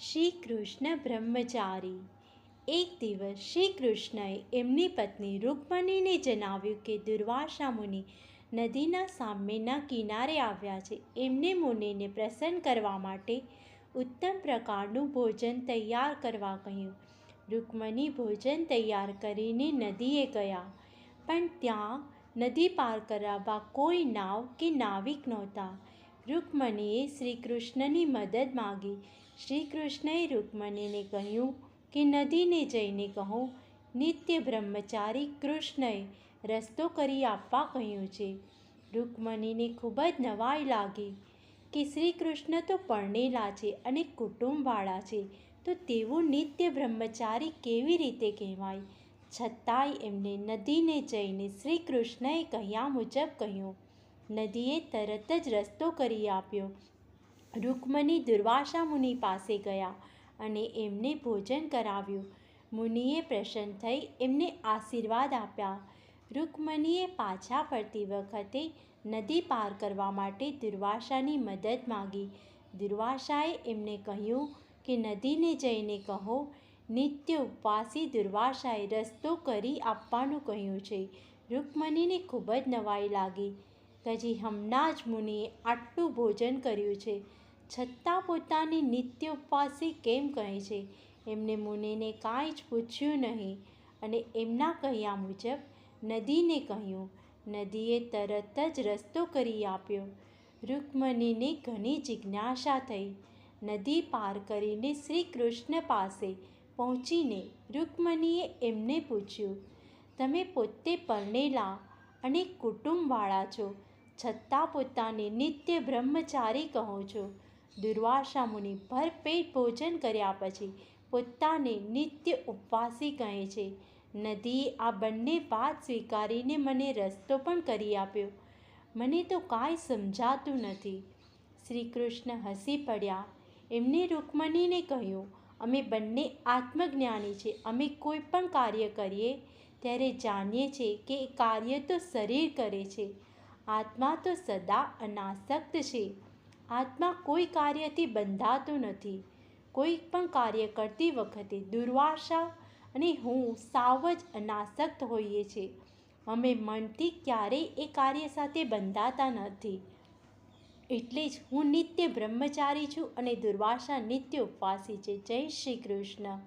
શ્રી કૃષ્ણ બ્રહ્મચારી. એક દિવસ શ્રી કૃષ્ણએ એમની પત્ની રૂકમણીને જણાવ્યું કે દુર્વાસા મુનિ નદીના સામેના કિનારે આવ્યા છે. એમને મુનિને પ્રસન્ન કરવા માટે ઉત્તમ પ્રકારનું ભોજન તૈયાર કરવા કહ્યું. રૂકમણી ભોજન તૈયાર કરીને નદીએ ગયા. પણ ત્યાં નદી પાર કરાવવા કોઈ નાવ કે નાવિક નહોતા. રૂકમણીએ શ્રી કૃષ્ણની મદદ માગી. શ્રી કૃષ્ણએ રૂકમણીને કહ્યું કે નદીને જઈને કહો, નિત્ય બ્રહ્મચારી કૃષ્ણએ રસ્તો કરી આપવા કહ્યું છે. રૂકમણીને ખૂબ જ નવાઈ લાગી કે શ્રી કૃષ્ણ તો પરણેલા છે અને કુટુંબવાળા છે, તો તેઓ નિત્ય બ્રહ્મચારી કેવી રીતે કહેવાય? છતાંય એમને નદીને જઈને શ્રી કૃષ્ણએ કહ્યા મુજબ કહ્યું નદીએ તરત જ રસ્તો કરી આપ્યો. રૂકમણી દુર્વાસા મુનિ પાસે ગયા અને એમને ભોજન કરાવ્યું. મુનિએ પ્રસન્ન થઈ એમને આશીર્વાદ આપ્યા. રૂકમણીએ પાછા ફરતી વખતે નદી પાર કરવા માટે દુર્વાસાની મદદ માગી. દુર્વાસાએ એમને કહ્યું કે, નદીને જઈને કહો, નિત્ય ઉપવાસી દુર્વાસાએ રસ્તો કરી આપવાનું કહ્યું છે. રૂકમણીને ખૂબ જ નવાઈ લાગી. હજી હમણાં જ મુનિએ આટલું ભોજન કર્યું છે. છતાં પોતાની નિત્ય ઉપવાસી કેમ કહે છે? એમને મુનિને કાંઈ જ પૂછ્યું નહીં અને એમના કહ્યા મુજબ નદીને કહ્યું, નદીએ તરત જ રસ્તો કરી આપ્યો. રૂકમણીને ઘણી જિજ્ઞાસા થઈ. નદી પાર કરીને શ્રી કૃષ્ણ પાસે પહોંચીને રૂકમણીએ એમને પૂછ્યું, તમે પોતે પરણેલા અને કુટુંબવાળા છો છતાં પોતાને નિત્ય બ્રહ્મચારી કહો છો. દુર્વાસા મુનિ ભરપેટ ભોજન કર્યા પછી પોતાને નિત્ય ઉપવાસી કહે છે. નદીએ આ બંને વાત સ્વીકારીને મને રસ્તો પણ કરી આપ્યો. મને તો કાંઈ સમજાતું નથી. શ્રી કૃષ્ણ હસી પડ્યા. એમને રૂકમણીને કહ્યું, અમે બંને આત્મજ્ઞાની છે. અમે કોઈ પણ કાર્ય કરીએ ત્યારે જાણીએ છીએ કે એ કાર્ય તો શરીર કરે છે. આત્મા તો સદા અનાસક્ત છે. આત્મા કોઈ કાર્યથી બંધાતો નથી. કોઈ પણ કાર્ય કરતી વખતે દુર્વાસા અને હું સાવ જ અનાસક્ત હોઈએ છીએ અમે મનથી ક્યારેય એ કાર્ય સાથે બંધાતા નથી. એટલે જ હું નિત્ય બ્રહ્મચારી છું અને દુર્વાસા નિત્ય ઉપવાસી છે. જય શ્રી કૃષ્ણ.